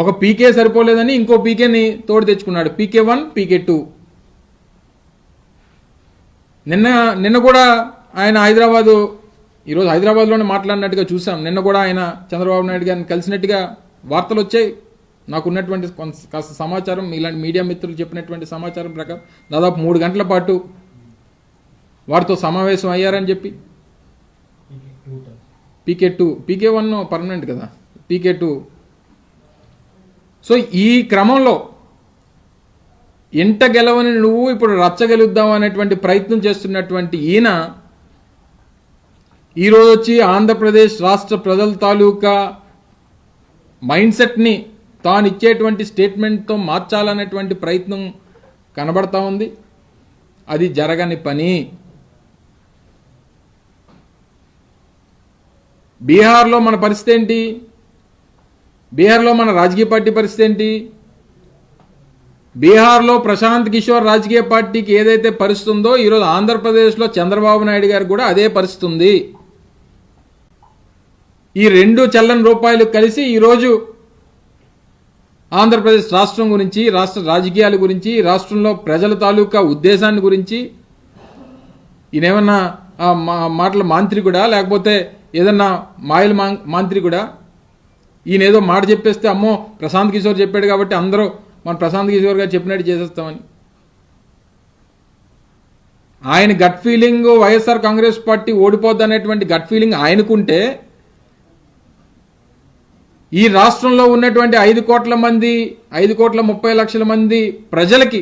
ఒక పీకే సరిపోలేదని ఇంకో పీకేని తోడు తెచ్చుకున్నాడు. పీకే వన్ పీకే టూ నిన్న నిన్న కూడా ఆయన హైదరాబాదు ఈరోజు హైదరాబాద్లోనే మాట్లాడినట్టుగా చూసాం. నిన్న కూడా ఆయన చంద్రబాబు నాయుడు గారిని కలిసినట్టుగా వార్తలు వచ్చాయి నాకున్నటువంటి కొంత కాస్త సమాచారం ఇలాంటి మీడియా మిత్రులు చెప్పినటువంటి సమాచారం ప్రకారం దాదాపు మూడు గంటల పాటు వారితో సమావేశం అయ్యారని చెప్పి. PK two PK one permanent కదా. పీకే టూ సో ఈ క్రమంలో ఇంట గెలవని నువ్వు ఇప్పుడు రచ్చగెలుద్దాం అనేటువంటి ప్రయత్నం చేస్తున్నటువంటి ఈయన ఈరోజు వచ్చి ఆంధ్రప్రదేశ్ రాష్ట్ర ప్రజల తాలూకా మైండ్ సెట్ని తాను ఇచ్చేటువంటి స్టేట్మెంట్తో మార్చాలనేటువంటి ప్రయత్నం కనబడతా ఉంది. అది జరగని పని. బీహార్లో మన పరిస్థితి ఏంటి? బీహార్లో మన రాజకీయ పార్టీ పరిస్థితి ఏంటి? బీహార్లో ప్రశాంత్ కిషోర్ రాజకీయ పార్టీకి ఏదైతే పరిస్థితి ఉందో ఈరోజు ఆంధ్రప్రదేశ్లో చంద్రబాబు నాయుడు గారు కూడా అదే పరిస్థితి ఉంది. ఈ రెండు చల్లని రూపాయలు కలిసి ఈరోజు ఆంధ్రప్రదేశ్ రాష్ట్రం గురించి రాష్ట్ర రాజకీయాల గురించి రాష్ట్రంలో ప్రజల తాలూకా ఉద్దేశాన్ని గురించి ఈయనేమన్నా ఆ మా- మాటల మాంత్రికుడా? లేకపోతే ఏదన్నా మాయల మాం- మాంత్రికుడా? ఈయన ఏదో మాట చెప్పేస్తే అమ్మో ప్రశాంత్ కిషోర్ చెప్పాడు కాబట్టి అందరూ మన ప్రశాంత్ కిషోర్ గారు చెప్పినట్టు చేసేస్తామని. ఆయన gut feeling YSR Congress party ఓడిపోద్ది అనేటువంటి గట్ ఫీలింగ్ ఆయనకుంటే ఈ రాష్ట్రంలో ఉన్నటువంటి ఐదు కోట్ల మంది ఐదు కోట్ల ముప్పై లక్షల మంది ప్రజలకి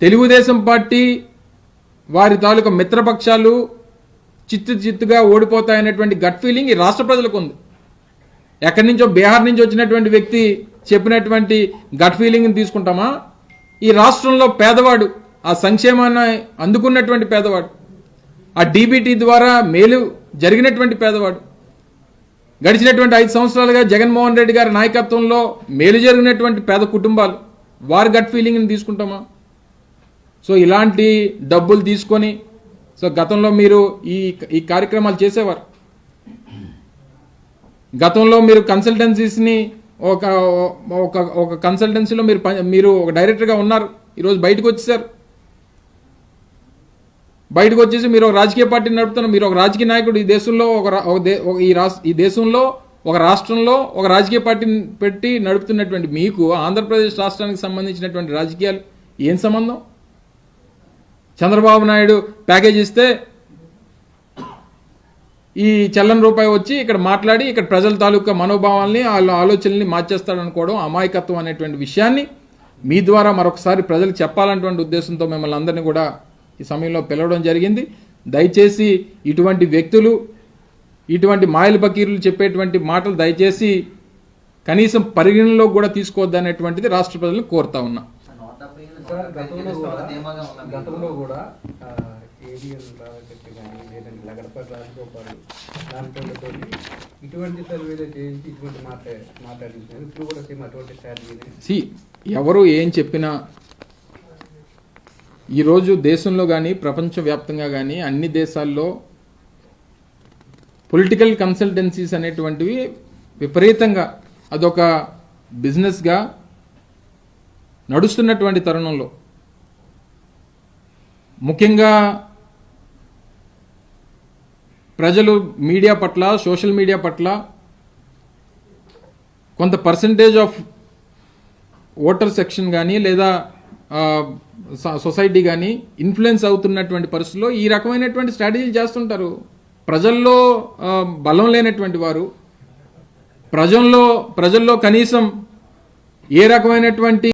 తెలుగుదేశం పార్టీ వారి తాలూకా మిత్రపక్షాలు చిత్తు చిత్తుగా ఓడిపోతాయనేటువంటి గట్ ఫీలింగ్ ఈ రాష్ట్ర ప్రజలకు ఉంది ఎక్కడి నుంచో బీహార్ నుంచి వచ్చినటువంటి వ్యక్తి చెప్పినటువంటి గట్ ఫీలింగ్ని తీసుకుంటామా? ఈ రాష్ట్రంలో పేదవాడు ఆ సంక్షేమాన్ని అందుకున్నటువంటి పేదవాడు ఆ డీబీటీ ద్వారా మేలు జరిగినటువంటి పేదవాడు గడిచినటువంటి ఐదు సంవత్సరాలుగా జగన్మోహన్ రెడ్డి గారి నాయకత్వంలో మేలు జరిగినటువంటి పేద కుటుంబాలు వారి గట్ ఫీలింగ్ని తీసుకుంటామా? సో ఇలాంటి డబ్బులు తీసుకొని సో గతంలో మీరు ఈ ఈ కార్యక్రమాలు చేసేవారు. గతంలో మీరు కన్సల్టెన్సీస్ని ఒక ఒక ఒక కన్సల్టెన్సీలో మీరు మీరు ఒక డైరెక్టర్గా ఉన్నారు. ఈరోజు బయటకు వచ్చేసారు. బయటకు వచ్చేసి మీరు ఒక రాజకీయ పార్టీని నడుపుతున్నారు. మీరు ఒక రాజకీయ నాయకుడు ఈ దేశంలో ఒక ఒక దే- ఒక ఈ రాష్ట్ర ఈ దేశంలో ఒక రాష్ట్రంలో ఒక రాజకీయ పార్టీని పెట్టి నడుపుతున్నటువంటి మీకు ఆంధ్రప్రదేశ్ రాష్ట్రానికి సంబంధించినటువంటి రాజకీయాలు ఏం సంబంధం? చంద్రబాబు నాయుడు ప్యాకేజ్ ఇస్తే ఈ చల్లని రూపాయి వచ్చి ఇక్కడ మాట్లాడి ఇక్కడ ప్రజల తాలూకా మనోభావాల్ని వాళ్ళ ఆలోచనల్ని మార్చేస్తాడు అనుకోవడం అమాయకత్వం అనేటువంటి విషయాన్ని మీ ద్వారా మరొకసారి ప్రజలకు చెప్పాలన్నటువంటి ఉద్దేశంతో మిమ్మల్ని అందరినీ కూడా ఈ సమయంలో పిలవడం జరిగింది. దయచేసి ఇటువంటి వ్యక్తులు ఇటువంటి మాయల బకీర్లు చెప్పేటువంటి మాటలు దయచేసి కనీసం పరిగణనలో కూడా తీసుకోవద్దనేటువంటిది రాష్ట్ర ప్రజలను కోరుతా ఉన్నా. గతంలో కూడా ఏడిఎల్ రామశక్తి కానీ లేదంటే లగడపతి రాజగోపాల్ లాంటి ఇటువంటి సర్వేలు చేయించి ఇటువంటి మాట మాట్లాడించారు ఇప్పుడు కూడా సేమ్ అటువంటి స్ట్రాటజీని సి ఎవరు ఏం చెప్పినా ఈరోజు దేశంలో కానీ ప్రపంచవ్యాప్తంగా కానీ అన్ని దేశాల్లో పొలిటికల్ కన్సల్టెన్సీస్ అనేటువంటివి విపరీతంగా అదొక బిజినెస్గా నడుస్తున్నటువంటి తరుణంలో. ముఖ్యంగా ప్రజలు మీడియా పట్ల సోషల్ మీడియా పట్ల కొంత పర్సంటేజ్ ఆఫ్ ఓటర్ సెక్షన్ కానీ లేదా సొసైటీ కానీ ఇన్ఫ్లుయెన్స్ అవుతున్నటువంటి పరిస్థితుల్లో ఈ రకమైనటువంటి స్ట్రాటజీలు చేస్తుంటారు. ప్రజల్లో బలం లేనటువంటి వారు ప్రజల్లో ప్రజల్లో కనీసం ఏ రకమైనటువంటి